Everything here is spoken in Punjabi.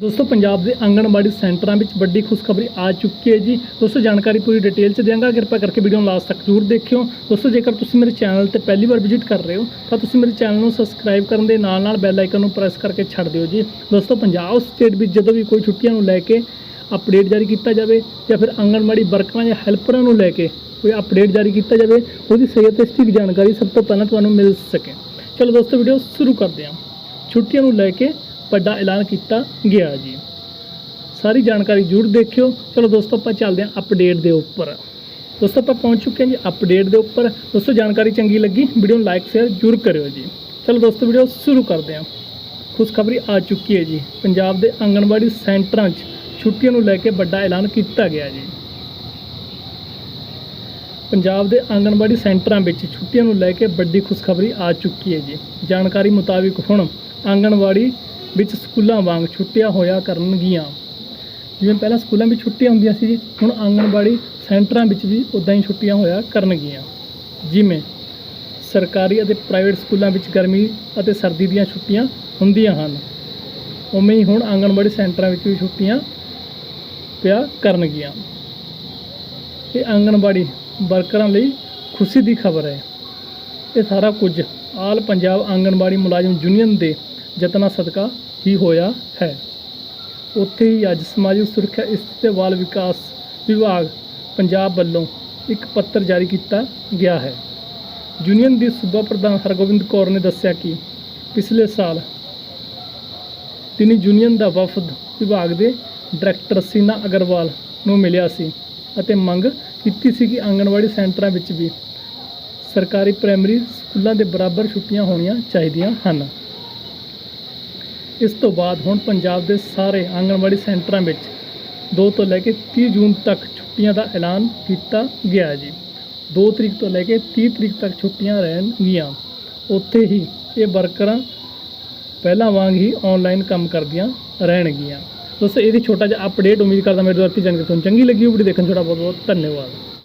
ਦੋਸਤੋ, ਪੰਜਾਬ ਦੇ ਆਂਗਣਵਾੜੀ ਸੈਂਟਰਾਂ ਵਿੱਚ ਵੱਡੀ ਖੁਸ਼ਖਬਰੀ ਆ ਚੁੱਕੀ ਹੈ ਜੀ। ਦੋਸਤੋ, ਜਾਣਕਾਰੀ ਪੂਰੀ ਡਿਟੇਲ ਚ ਦਿਆਂਗਾ। ਕਿਰਪਾ ਕਰਕੇ ਵੀਡੀਓ ਨੂੰ ਲਾਸਟ ਤੱਕ ਜ਼ਰੂਰ ਦੇਖਿਓ। ਦੋਸਤੋ, ਜੇਕਰ ਤੁਸੀਂ ਮੇਰੇ ਚੈਨਲ ਤੇ ਪਹਿਲੀ ਵਾਰ ਵਿਜ਼ਿਟ ਕਰ ਰਹੇ ਹੋ, ਤਾਂ ਤੁਸੀਂ ਮੇਰੇ ਚੈਨਲ ਨੂੰ ਸਬਸਕ੍ਰਾਈਬ ਕਰਨ ਦੇ ਨਾਲ ਨਾਲ ਬੈਲ ਆਈਕਨ ਨੂੰ ਪ੍ਰੈਸ ਕਰਕੇ ਛੱਡ ਦਿਓ ਜੀ। ਦੋਸਤੋ, ਪੰਜਾਬ ਸਟੇਟ ਵਿੱਚ ਜਦੋਂ ਵੀ ਕੋਈ ਛੁੱਟੀਆਂ ਨੂੰ ਲੈ ਕੇ ਅਪਡੇਟ ਜਾਰੀ ਕੀਤਾ ਜਾਵੇ ਜਾਂ ਫਿਰ ਆਂਗਣਵਾੜੀ ਵਰਕਰਾਂ ਜਾਂ ਹੈਲਪਰਾਂ ਨੂੰ ਲੈ ਕੇ ਕੋਈ ਅਪਡੇਟ ਜਾਰੀ ਕੀਤਾ ਜਾਵੇ, ਉਹਦੀ ਸਹੀ ਅਤੇ ਸਟਿਕ ਜਾਣਕਾਰੀ ਸਭ ਤੋਂ ਪਹਿਲਾਂ ਤੁਹਾਨੂੰ ਮਿਲ ਸਕੇ। ਚਲੋ ਦੋਸਤੋ, ਵੀਡੀਓ ਸ਼ੁਰੂ ਕਰਦੇ ਹਾਂ। ਛੁੱਟੀਆਂ ਨੂੰ ਲੈ ਕੇ ਵੱਡਾ ਐਲਾਨ ਕੀਤਾ ਗਿਆ ਜੀ। ਸਾਰੀ ਜਾਣਕਾਰੀ ਜ਼ਰੂਰ ਦੇਖਿਓ। ਚਲੋ ਦੋਸਤੋ, ਆਪਾਂ ਚੱਲਦੇ ਹਾਂ ਅਪਡੇਟ ਦੇ ਉੱਪਰ। ਦੋਸਤੋ, ਆਪਾਂ ਪਹੁੰਚ ਚੁੱਕੇ ਹਾਂ ਜੀ ਅਪਡੇਟ ਦੇ ਉੱਪਰ। ਦੋਸਤੋ, ਜਾਣਕਾਰੀ ਚੰਗੀ ਲੱਗੀ ਵੀਡੀਓ ਨੂੰ ਲਾਈਕ ਸ਼ੇਅਰ ਜ਼ਰੂਰ ਕਰਿਓ ਜੀ। ਚਲੋ ਦੋਸਤੋ ਵੀਡੀਓ ਸ਼ੁਰੂ ਕਰਦੇ ਹਾਂ। ਖੁਸ਼ਖਬਰੀ ਆ ਚੁੱਕੀ ਹੈ ਜੀ। ਪੰਜਾਬ ਦੇ ਆਂਗਣਵਾੜੀ ਸੈਂਟਰਾਂ 'ਚ ਛੁੱਟੀਆਂ ਨੂੰ ਲੈ ਕੇ ਵੱਡਾ ਐਲਾਨ ਕੀਤਾ ਗਿਆ ਜੀ। ਪੰਜਾਬ ਦੇ ਆਂਗਣਵਾੜੀ ਸੈਂਟਰਾਂ ਵਿੱਚ ਛੁੱਟੀਆਂ ਨੂੰ ਲੈ ਕੇ ਵੱਡੀ ਖੁਸ਼ਖਬਰੀ ਆ ਚੁੱਕੀ ਹੈ ਜੀ। ਜਾਣਕਾਰੀ ਮੁਤਾਬਿਕ ਹੁਣ ਆਂਗਣਵਾੜੀ ਵਿੱਚ ਸਕੂਲਾਂ ਵਾਂਗ ਛੁੱਟੀਆਂ ਹੋਇਆ ਕਰਨਗੀਆਂ। ਜਿਵੇਂ ਪਹਿਲਾਂ ਸਕੂਲਾਂ ਵਿੱਚ ਛੁੱਟੀਆਂ ਹੁੰਦੀਆਂ ਸੀ ਜੀ ਹੁਣ ਆਂਗਣਵਾੜੀ ਸੈਂਟਰਾਂ ਵਿੱਚ ਵੀ ਉਦਾਂ ਹੀ ਛੁੱਟੀਆਂ ਹੋਇਆ ਕਰਨਗੀਆਂ। ਜਿਵੇਂ ਸਰਕਾਰੀ ਅਤੇ ਪ੍ਰਾਈਵੇਟ ਸਕੂਲਾਂ ਵਿੱਚ ਗਰਮੀ ਅਤੇ ਸਰਦੀ ਦੀਆਂ ਛੁੱਟੀਆਂ ਹੁੰਦੀਆਂ ਹਨ, ਉਵੇਂ ਹੀ ਹੁਣ ਆਂਗਣਵਾੜੀ ਸੈਂਟਰਾਂ ਵਿੱਚ ਵੀ ਛੁੱਟੀਆਂ ਪਿਆ ਕਰਨਗੀਆਂ। ਇਹ ਆਂਗਣਵਾੜੀ ਵਰਕਰਾਂ ਲਈ ਖੁਸ਼ੀ ਦੀ ਖਬਰ ਹੈ। ਇਹ ਸਾਰਾ ਕੁਝ ਆਲ ਪੰਜਾਬ ਆਂਗਣਵਾੜੀ ਮੁਲਾਜ਼ਮ ਯੂਨੀਅਨ ਦੇ ਯਤਨਾਂ ਸਦਕਾ ਹੀ ਹੋਇਆ ਹੈ। ਉੱਥੇ ਹੀ ਅੱਜ ਸਮਾਜਿਕ ਸੁਰੱਖਿਆ ਇਸਤਰੀ ਤੇ ਬਾਲ ਵਿਕਾਸ ਵਿਭਾਗ ਪੰਜਾਬ ਵੱਲੋਂ ਇੱਕ ਪੱਤਰ ਜਾਰੀ ਕੀਤਾ ਗਿਆ ਹੈ। ਯੂਨੀਅਨ ਦੀ ਸੂਬਾ ਪ੍ਰਧਾਨ ਹਰਗੋਬਿੰਦ ਕੌਰ ਨੇ ਦੱਸਿਆ ਕਿ ਪਿਛਲੇ ਸਾਲ ਤਿੰਨ ਯੂਨੀਅਨ ਦਾ ਵਫਦ ਵਿਭਾਗ ਦੇ ਡਾਇਰੈਕਟਰ ਸੀਨਾ ਅਗਰਵਾਲ ਨੂੰ ਮਿਲਿਆ ਸੀ ਅਤੇ ਮੰਗ ਕੀਤੀ ਸੀ ਕਿ ਆਂਗਣਵਾੜੀ ਸੈਂਟਰਾਂ ਵਿੱਚ ਵੀ ਸਰਕਾਰੀ ਪ੍ਰਾਇਮਰੀ ਸਕੂਲਾਂ ਦੇ ਬਰਾਬਰ ਛੁੱਟੀਆਂ ਹੋਣੀਆਂ ਚਾਹੀਦੀਆਂ ਹਨ। ਇਸ ਤੋਂ ਬਾਅਦ ਹੁਣ ਪੰਜਾਬ ਦੇ ਸਾਰੇ ਆਂਗਣਵਾੜੀ ਸੈਂਟਰਾਂ ਵਿੱਚ 2 ਤੋਂ ਲੈ ਕੇ 30 ਜੂਨ ਤੱਕ ਛੁੱਟੀਆਂ ਦਾ ਐਲਾਨ ਕੀਤਾ ਗਿਆ ਜੀ। 2 ਤਰੀਕ ਤੋਂ ਲੈ ਕੇ 30 ਤਰੀਕ ਤੱਕ ਛੁੱਟੀਆਂ ਰਹਿਣਗੀਆਂ। ਉੱਥੇ ਹੀ ਇਹ ਵਰਕਰਾਂ ਪਹਿਲਾਂ ਵਾਂਗ ਹੀ ਆਨਲਾਈਨ ਕੰਮ ਕਰਦੀਆਂ ਰਹਿਣਗੀਆਂ। ਦੋਸਤੋ, ਇਹਦੀ ਛੋਟਾ ਜਿਹਾ ਅਪਡੇਟ ਉਮੀਦ ਕਰਦਾ ਮੇਰੇ ਦੁਆਰਾ ਜਾਣਕਾਰੀ ਤੁਹਾਨੂੰ ਚੰਗੀ ਲੱਗੀ ਹੋਵੇ ਵੀਡੀਓ ਦੇਖਣ ਤੁਹਾਡਾ ਬਹੁਤ ਬਹੁਤ ਧੰਨਵਾਦ।